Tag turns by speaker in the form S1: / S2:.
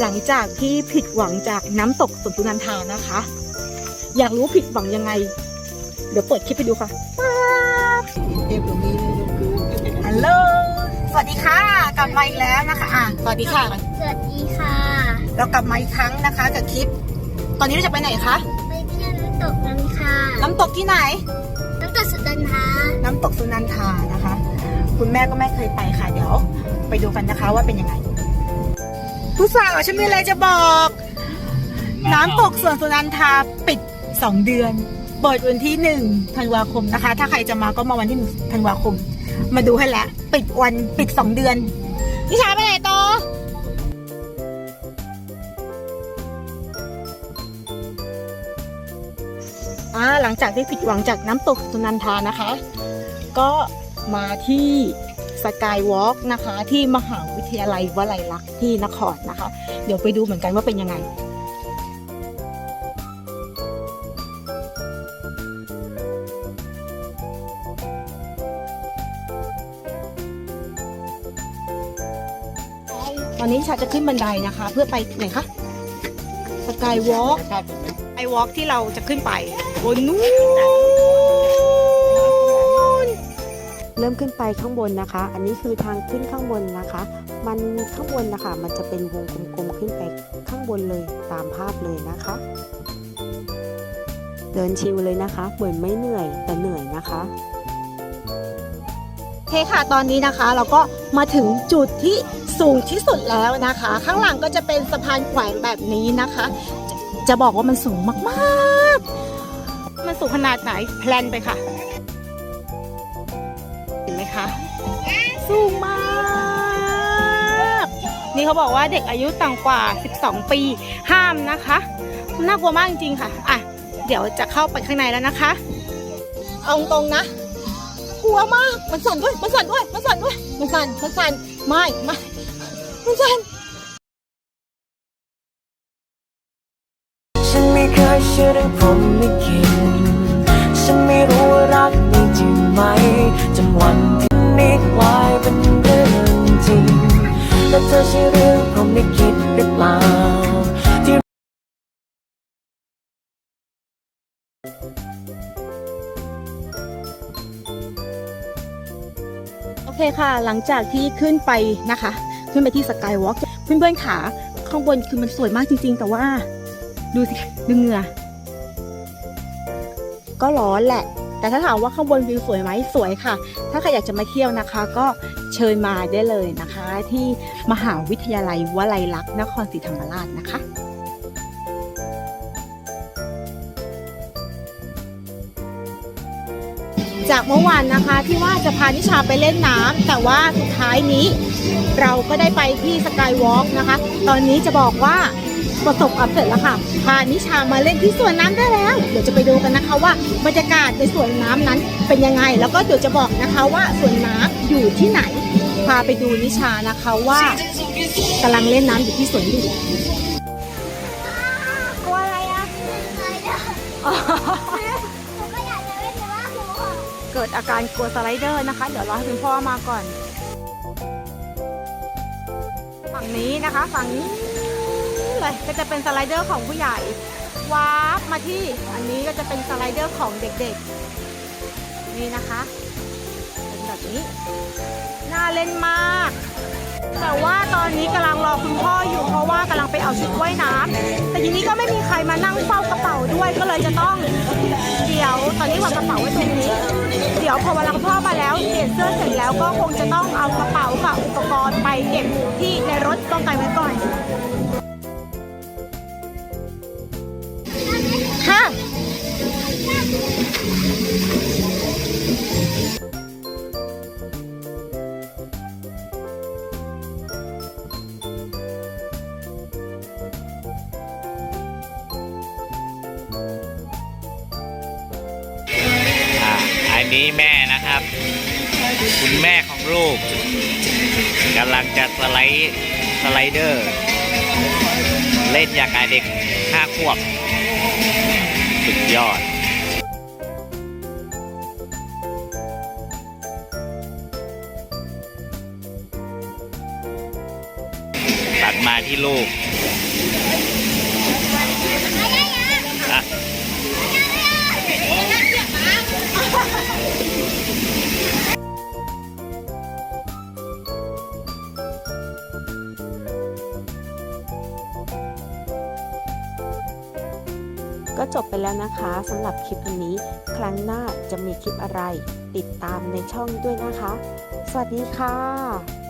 S1: หลังจากที่ผิดหวังจากน้ำตกสวนสุนันทานะคะ อยากรู้ผิดหวังยังไง เดี๋ยวเปิดคลิปไปดูค่ะฮัลโหลสวัสดีค่ะ กลับมาอีกแล้วนะคะอะสวัสดีค่ะ
S2: สวัสดีค่ะ
S1: เรากลับมาอีกครั้งนะคะกับคลิป ตอนนี้เราจะไปไหนคะ
S2: ไปเที่ยวน้ำตกกันค่ะ
S1: น้ำตกที่ไหน
S2: น้ำตกสุดันทา
S1: น้ำตกสุนันทานะคะ คุณแม่ก็ไม่เคยไปค่ะ เดี๋ยว ไปดูกันนะคะว่าเป็นยังไง ผู้สาวฉันมีอะไรจะบอก น้ำตกสวนสุนันทาปิด2เดือน เปิดวันที่1ธันวาคมนะคะ ถ้าใครจะมาก็มาวันที่1ธันวาคม มาดูให้แล้วปิดวันปิด2เดือน นิชาไปไหนต่ออ่าหลังจากที่ผิดหวังจากน้ำตกสุนันทานะคะ ก็มาที่ สกายวอล์กนะคะ ที่มหาวิทยาลัยวลัยลักษณ์ที่นครนะคะ เดี๋ยวไปดูเหมือนกันว่าเป็นยังไงตอนนี้ชาจะขึ้นบันไดนะคะ เพื่อไปไหนคะสกายวอล์กไอวอล์กที่เราจะขึ้นไปบนนู้น
S3: เริ่มขึ้นไปข้างบนนะคะ อันนี้คือทางขึ้นข้างบนนะคะ มันข้างบนนะคะ มันจะเป็นวงกลมๆขึ้นไปข้างบนเลยตามภาพเลยนะคะ เดินชิวเลยนะคะ เหมือนไม่เหนื่อยแต่เหนื่อยนะคะ
S1: โอเคค่ะ ตอนนี้นะคะเราก็มาถึงจุดที่สูงที่สุดแล้วนะคะ ข้างหลังก็จะเป็นสะพานแขวนแบบนี้นะคะจะจะบอกว่ามันสูงมากๆ มันสูงขนาดไหนแพลนไปค่ะ นไหมคะ สูงมาก นี่เขาบอกว่าเด็กอายุต่ำกว่า 12 ปีห้ามนะคะน่ากลัวมากจริงๆค่ะ อะ เดี๋ยวจะเข้าไปข้างในแล้วนะคะ เอาตรงนะ กลัวมาก มันสั่นด้วย มันสั่นด้วย มันสั่นด้วย มันสั่น มันสั่น ไม่ไม่ มันสั่น
S4: ฉันไม่เคยเชื่อเรื่องผม และเธอใช่เรื่อผมไม่คิดหรือเปล่าที่
S1: โอเคค่ะ หลังจากที่ขึ้นไปนะคะ ขึ้นไปที่สกายวอล์กเพื่อนๆขาข้างบนคือมันสวยมากจริง ๆ แต่ว่า ดูสิดูเหงื่อก็ร้อนแหละ แต่ถ้าถามว่าข้างบนวิวสวยไหมสวยค่ะ ถ้าใครอยากจะมาเที่ยวนะคะ ก็เชิญมาได้เลยนะคะ ที่มหาวิทยาลัยวลัยลักษณ์นครศรีธรรมราชนะคะจากเมื่อวานนะคะที่ว่าจะพานิชาไปเล่นน้ำแต่ว่าสุดท้ายนี้เราก็ได้ไปที่สกายวอล์กนะคะ ตอนนี้จะบอกว่า ประสบความสำเร็จแล้วค่ะพานิชามาเล่นที่สวนน้ำได้แล้ว เดี๋ยวจะไปดูกันนะคะว่าบรรยากาศในสวนน้ำนั้นเป็นยังไง แล้วก็เดี๋ยวจะบอกนะคะว่าสวนน้ำอยู่ที่ไหน พาไปดูนิชานะคะว่ากำลังเล่นน้ำอยู่ที่สวนอยู่กลัวอะไรอะ
S2: ผมก็อยากจะเล่นแต่ว่าหนู
S1: เกิดอาการกลัวสไลเดอร์นะคะ เดี๋ยวรอให้คุณพ่อมาก่อน ฝั่งนี้นะคะ ฝั่งนี้ เลยก็จะเป็นสไลเดอร์ของผู้ใหญ่วาร์ปมาที่อันนี้ก็จะเป็นสไลเดอร์ของเด็กๆ นี่นะคะ เป็นแบบนี้ น่าเล่นมาก แต่ว่าตอนนี้กำลังรอคุณพ่ออยู่เพราะว่ากำลังไปเอาชุดว่ายน้ำแต่ทีนี้ก็ไม่มีใครมานั่งเฝ้ากระเป๋าด้วยก็เลยจะต้องเดี๋ยวตอนนี้วางกระเป๋าไว้ตรงนี้ เดี๋ยวพอเวลาคุณพ่อมาแล้วเปลี่ยนเสื้อเสร็จแล้วก็คงจะต้องเอากระเป๋ากับอุปกรณ์ไปเก็บที่ในรถป้องกันไว้ก่อน
S5: อันนี้แม่นะครับ คุณแม่ของลูกกำลังจะสไลด์สไลเดอร์ เล่นอย่างกับเด็กห้าขวบสุดยอด
S2: ตัดมาที่ลูกอะ
S3: ก็จบไปแล้วนะคะสำหรับคลิปอันนี้ ครั้งหน้าจะมีคลิปอะไร ติดตามในช่องด้วยนะคะ สวัสดีค่ะ